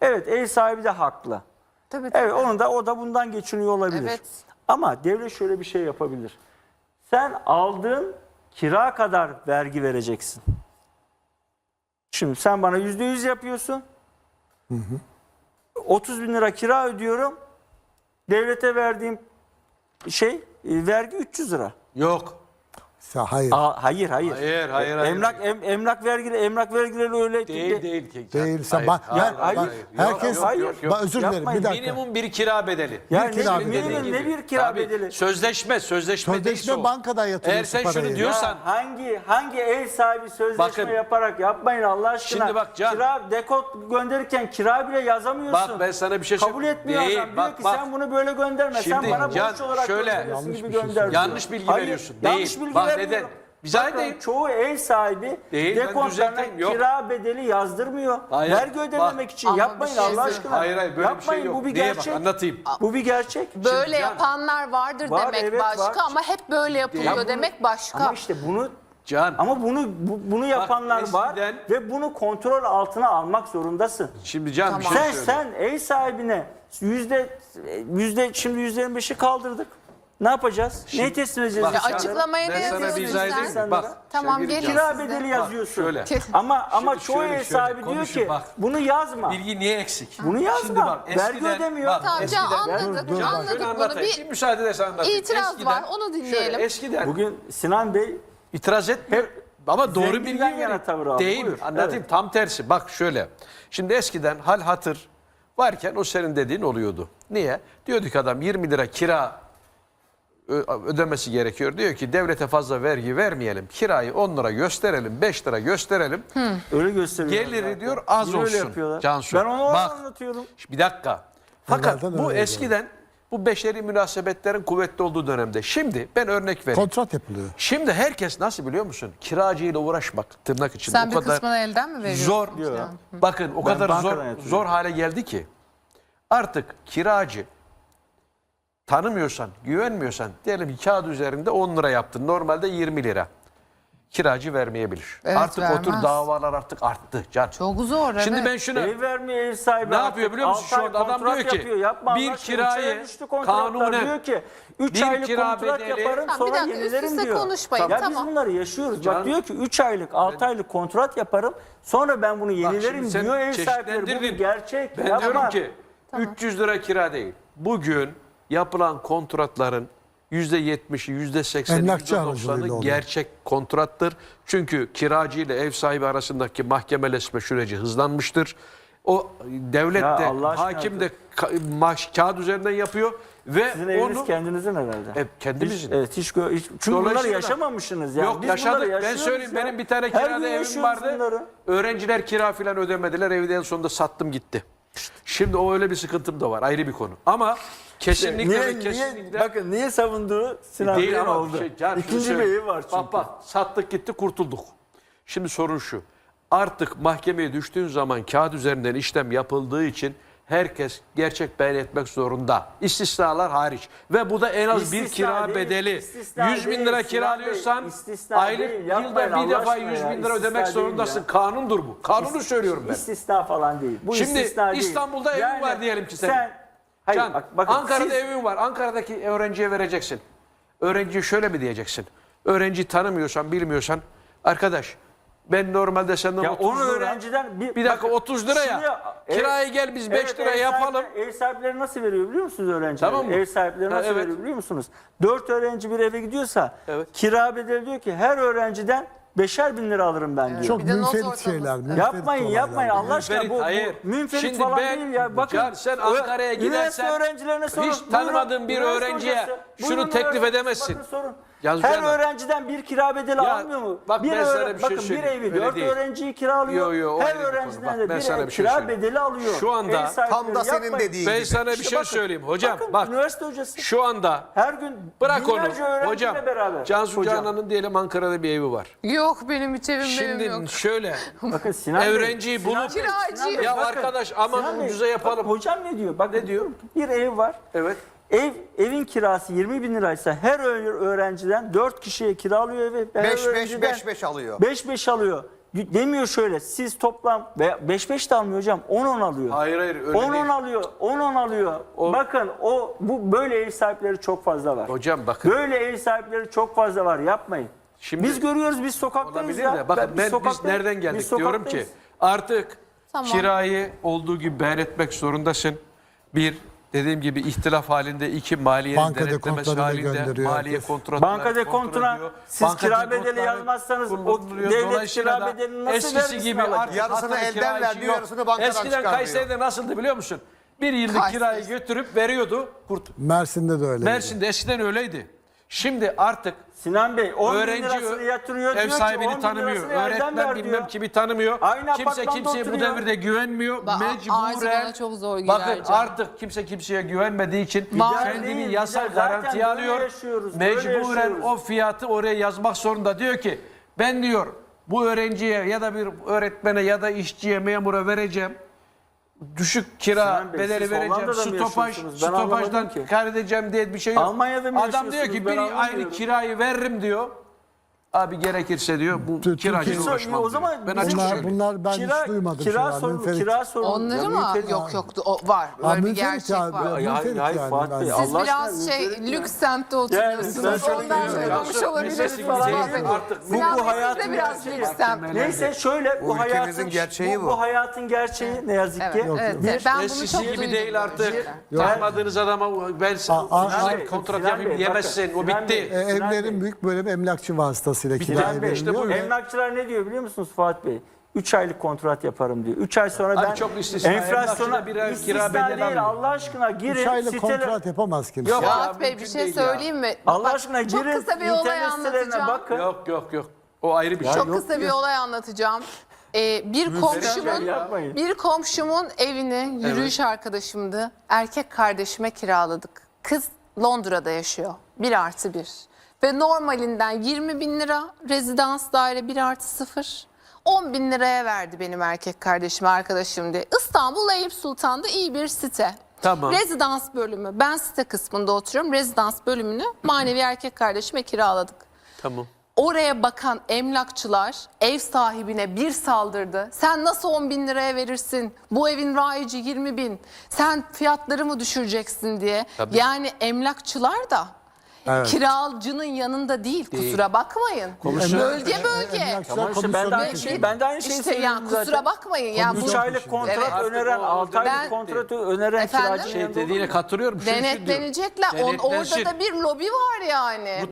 Evet ev sahibi de haklı. Tabii, tabii. Evet onun da o da bundan geçiniyor olabilir. Evet. Ama devlet şöyle bir şey yapabilir. Sen aldığın kira kadar vergi vereceksin. Şimdi sen bana yüzde yüz yapıyorsun. 30 bin lira kira ödüyorum. Devlete verdiğim şey e, vergi 300 lira. Yok. Sa- Hayır. Aa, hayır hayır. Hayır, hayır, hayır. Emlak em- emlak vergileri emlak vergileri öyle Değil değil ki. Değil. Sen Hayır, bak, hayır, ben- hayır, hayır. herkes Yok, yok, yok, yok. Bak, özür dilerim bir dakika. Minimum bir kira bedeli. Yani Bir kira ne- bedeli. minimum ne bir kira Tabii, bedeli? Sözleşme, sözleşme, Sözleşme değilse o. bankada yatırıyorsun Eğer sen parayı. şunu Ya, diyorsan Ya hangi hangi ev sahibi sözleşme Bakın. yaparak yapmayın Allah aşkına. Şimdi bak Can. Kira dekot gönderirken kira bile yazamıyorsun. Bak ben sana bir şey Kabul etmiyor Değil, adam. bak, Diyor ki bak. sen bunu böyle gönderme. Şimdi sen bana borç olarak şöyle- gönderiyorsun Yanlış gibi bir şey gönder. diyor. Yanlış bilgi veriyorsun. Yanlış bilgi Bak vermiyorum. değil. çoğu ev sahibi Değil, ben dekontlarına düzelteyim, yok. kira bedeli yazdırmıyor. Hayır, Vergi ödememek bak. için Ama yapmayın bir şey Allah söyleyeyim. aşkına. Hayır hayır böyle yapmayın, bir şey yok. bu bir Neye bak gerçek. anlatayım. Bu bir gerçek. Böyle Can- yapanlar vardır Var, demek evet, başka var. ama hep böyle yapılıyor Ya bunu- demek başka. Ama işte bunu Can. ama bunu bu- bunu yapanlar var eskiden- ve bunu kontrol altına almak zorundasın. Şimdi Can bir şey Sen sen ev sahibine yüzde yüzde şimdi yüzde yirmi beşi kaldırdık. Ne yapacağız? Neyi teslim edeceğiz? Bak, insanlara? açıklamaya ne Ben sana bir yazıyorsun izah sen? edeyim mi? Bak. Tamam, gelin. Kira bedeli yazıyorsun. şöyle. Ama ama Şimdi çoğu şöyle, ev şöyle sahibi diyor konuşun, ki bak. bunu yazma. Bilgi niye eksik? Bunu yazma. Şimdi bak, Vergi ödemiyor. bak, Tamam Can eskiden- anladık, Dur, dur, bak. anladık Şöyle bunu. anlatayım. Bir Bir müsaade edersen anlatayım. itiraz var, onu dinleyelim. Şöyle, eskiden Bugün Sinan Bey itiraz etmiyor. Ama doğru bilgi Zenginden yana tavır aldı. Değil. Buyur. Anlatayım. Evet. Tam tersi. Bak şöyle. Şimdi eskiden hal hatır varken o senin dediğin oluyordu. Niye? Diyorduk adam 20 lira kira ödemesi gerekiyor. Diyor ki devlete fazla vergi vermeyelim. Kirayı 10 lira gösterelim, 5 lira gösterelim. öyle gösteriyorlar. Geliri zaten. diyor az Niye öyle olsun. yapıyorlar? Cansu, Ben onu bak. anlatıyorum. Bir dakika. Fakat bu öyleydi. eskiden bu beşeri münasebetlerin kuvvetli olduğu dönemde. Şimdi ben örnek vereyim. Kontrat yapılıyor. Şimdi herkes nasıl biliyor musun? Kiracıyla uğraşmak tırnak içinde Sen o bir kadar kısmını elden mi veriyorsun? zor. Can? Bakın o Ben kadar bankadan zor yatıyorum. zor hale geldi ki artık kiracı tanımıyorsan, güvenmiyorsan diyelim ki kağıt üzerinde 10 lira yaptın. Normalde 20 lira. Kiracı vermeyebilir. Evet, artık vermez. davalar artık arttı. Can. Çok zor evet. Şimdi ben şunu Ev vermiyor ev sahibi. Ne yapıyor biliyor musun? altı Şu ay anda adam kontrat diyor ki, yapıyor. Yapma bir Allah aşkına, kirayı üç aya düştü kontratlar. kanunen diyor ki 3 bir aylık kira kontrat bedeli- yaparım Tamam, bir sonra dakika, üst yenilerim üste diyor. konuşmayın, Ya biz tamam. bunları yaşıyoruz. Can- Bak diyor ki 3 aylık 6 aylık kontrat yaparım sonra ben bunu yenilerim şimdi sen diyor ev sahipleri. Bu bir çeşitlendirdin. gerçek. Ben Yapma. diyorum ki 300 lira kira değil. Bugün yapılan kontratların %70'i, %80'i, Emlakçı aracılığıyla %90'ı oluyor. gerçek kontrattır. Çünkü kiracı ile ev sahibi arasındaki mahkemeleşme süreci hızlanmıştır. O devlet Ya de, Allah aşkına hakim de ka- maaş, kağıt üzerinden yapıyor ve Sizin eviniz onu kendinizin herhalde. Hep kendimizin. Hiç, evet hiç, gö- hiç çünkü bunları Dolayısıyla- yaşamamışsınız yani. Yok Biz yaşadık. Ben yaşıyoruz söyleyeyim ya. benim bir tane Her kirada gün evim yaşıyoruz vardı. bunları. Öğrenciler kira falan ödemediler. Evi de en sonunda sattım gitti. Şimdi o öyle bir sıkıntım da var. Ayrı bir konu. Ama kesinlikle niye, ve niye, kesinlikle bakın niye savunduğu Sinan değil Bey'in ama oldu. şey, şunu İkinci bir evi var çünkü. Bak bak sattık gitti kurtulduk. Şimdi sorun şu. Artık mahkemeye düştüğün zaman kağıt üzerinden işlem yapıldığı için herkes gerçek beyan etmek zorunda. İstisnalar hariç. Ve bu da en az bir İstisna kira değil, bedeli. istisna 100 bin lira kiralıyorsan aylık değil, yılda bir defa aşkına 100 ya, bin lira ödemek zorundasın. ya. Kanundur bu. Kanunu söylüyorum ben. İstisna falan değil. Bu Şimdi. İstanbul'da evin var diyelim ki senin. Sen, hayır, Can, bak, bakın, Ankara'da siz- evin var. Ankara'daki öğrenciye vereceksin. Öğrenciye şöyle mi diyeceksin? Öğrenciyi tanımıyorsan, bilmiyorsan arkadaş ben normalde senden Ya 30 onu lira öğrenciden bir dakika bakın, 30 lira ya. Kiraya gel biz 5 Evet, lira ev yapalım. Ev sahipleri nasıl veriyor biliyor musunuz öğrencileri? Tamam mı? Ev sahipleri Ha, nasıl evet. veriyor biliyor musunuz? 4 öğrenci bir eve gidiyorsa Evet. kira bedeli diyor ki her öğrenciden beşer bin lira alırım ben diyor. Çok Bir de not münferit şeyler. münferit Yapmayın olaylar. yapmayın Allah aşkına bu, bu hayır. münferit Şimdi falan ben- değil ya. Bakın Can, sen ö- Ankara'ya üniversite gidersen öğrencilerine sorun. hiç tanımadığın bir öğrenciye hocası, şunu buyurun teklif öğrenci, edemezsin. Bakın sorun. Yalnız Her Canan- öğrenciden bir kira bedeli Ya, almıyor mu? bak bir ben sana bir şey bakın bir söyleyeyim. evi Öyle dört değil. öğrenciyi kiralıyor. Yo, yo, o Her ayrı bir konu. öğrenciden Bak, de ben bir sana ev bir şey kira söyleyeyim. bedeli alıyor. Şu anda- Ev sahipleri Tam da senin yapmayın. dediğin Ben gibi. sana bir İşte şey bakın, söyleyeyim hocam. bakın, bak üniversite hocası. şu anda Her gün bırak onu. binlerce öğrenciyle Hocam beraber. Cansu Hocam, Canan'ın diyelim Ankara'da bir evi var. Yok benim hiç evim Şimdi yok. şöyle Bakın Sinan Bey, öğrenciyi Sinan bulup Bey, Ya bakın, arkadaş, aman Sinan Bey, ucuza yapalım. bak hocam ne diyor? Bak ne diyor? Bir ev var. evet Ev evin kirası 20 bin liraysa her öğrenciden 4 kişiye kiralıyor evi. Her 5 5 öğrenciden 5 5 alıyor. 5 5 alıyor. Demiyor şöyle siz toplam ve 5-5 de almıyor hocam 10-10 alıyor. Hayır hayır öyle 10-10 değil. alıyor, 10-10 alıyor. O- Bakın o bu böyle ev sahipleri çok fazla var. Hocam bakın. Böyle ev sahipleri çok fazla var. Yapmayın. Şimdi- biz görüyoruz biz sokaktayız Olabilir ya. de bakın ben, biz sokaktayız. nereden Biz geldik diyorum ki artık Tamam. kirayı olduğu gibi beyan etmek zorundasın. Bir dediğim gibi ihtilaf halinde iki maliye Banka denetlemesi dekontlarını halinde gönderiyor maliye herkes. kontratları Banka kontrol dekontuna ediyor. siz Banka kira bedeli yazmazsanız o devlet kira da bedelini nasıl eskisi vergisini gibi alacak? artık Yarısını elden kira ver işi diyor, yok. yarısını bankadan Eskiden çıkar diyor. Kayseri'de nasıldı biliyor musun? Bir yıllık Kayseri. kirayı götürüp veriyordu. Kurt. Mersin'de de öyle. Mersin'de eskiden öyleydi. Şimdi artık Sinan Bey 10 bin öğrenci lirasını yatırıyor ev diyor sahibini ki 10 bin tanımıyor. Öğretmen bilmem diyor. kimi tanımıyor. Aynı kimse kimseye bu devirde güvenmiyor. Ba- Mecburen. çok zor Bakın canım. artık kimse kimseye güvenmediği için Var kendini değil, yasal garantiye alıyor. Mecburen o fiyatı oraya yazmak zorunda. Diyor ki ben diyor bu öğrenciye ya da bir öğretmene ya da işçiye memura vereceğim. Düşük kira Sinan Bey, bedeli siz vereceğim. Hollanda'da mı Stopaj, yaşıyorsunuz? Ben anlamadım stopajdan ki. kar edeceğim diye bir şey yok. Almanya'da mı Adam diyor yaşıyorsunuz? ki Ben bir anlamıyorum. kirayı veririm diyor. Abi gerekirse diyor bu kiracıyla Türkiye- uğraşmam o diyor. zaman ben bizim- açık Bunlar, söyleyeyim. bunlar ben kira, hiç duymadım. kira şeyler. sorunu, Münferit. kira sorunu. Onları mı? münferit- Yok yok o var. Aa, Öyle bir münferit gerçek ya, var. ya. Münferit hayır yani Fuat ben- Bey. Siz Allah biraz aşkına şey lüks semtte ben oturuyorsunuz. şöyle Ondan söylemiş Artık olabilirsiniz Bey. Artık bu- Sinan bu siz hayatın de biraz gerçeği. lüks semt. Neyse şöyle bu, Bu ülkemizin hayatın gerçeği bu, bu. bu hayatın gerçeği ne yazık Evet, ki. evet. Ben bunu Eskisi çok gibi değil böyle artık. Tanımadığınız adama ben Aa, Sinan aa, Bey, kontrat Sinan yapayım diyemezsin. bakın, O Sinan bitti. Bey. E, Sinan evlerin büyük bölümü emlakçı vasıtasıyla kiraya Sinan Bey, işte bu. emlakçılar ne diyor biliyor musunuz Fuat Bey? 3 aylık kontrat yaparım diyor. 3 ay sonra Abi ben çok istisna. enflasyona bir ay kira istisna bedeli değil. Allah aşkına girin Üç aylık sitele- kontrat yapamaz kimse. Yok. Fuat Bey bir mümkün şey değil ya. söyleyeyim mi? Allah Bak, aşkına Çok girin kısa bir olay internet sitelerine anlatacağım. bakın. Yok yok yok. O ayrı bir şey. Çok yok kısa bir olay anlatacağım. Ee, bir komşumun yapmayın. bir komşumun evini yürüyüş arkadaşımdı. Erkek kardeşime kiraladık. Kız Londra'da yaşıyor. Bir artı bir. Ve normalinden 20 bin lira rezidans daire bir artı sıfır. 10 bin liraya verdi benim erkek kardeşim arkadaşım diye. İstanbul Eyüp Sultan'da iyi bir site. Tamam. Rezidans bölümü. Ben site kısmında oturuyorum. Rezidans bölümünü manevi erkek kardeşime kiraladık. Tamam. Oraya bakan emlakçılar ev sahibine bir saldırdı. Sen nasıl 10 bin liraya verirsin? Bu evin raici 20 bin. Sen fiyatları mı düşüreceksin diye. Tabii. Yani emlakçılar da kiracının yanında değil, kusura bakmayın. Emlak- Bölge bölge. Tamam işte ben de aynı tutuyor. şey ben de aynı şeyi İşte söylüyorum yani zaten. kusura bakmayın. 3 bu aylık kontrat Evet. öneren, Artık o 6 aylık Ben- kontratı öneren Efendim? kiracının Şey yanında olur dediğine mu? katılıyorum. Şu- şu diyor. denetlenecekler. On- Denetlensin. orada da bir lobi var yani.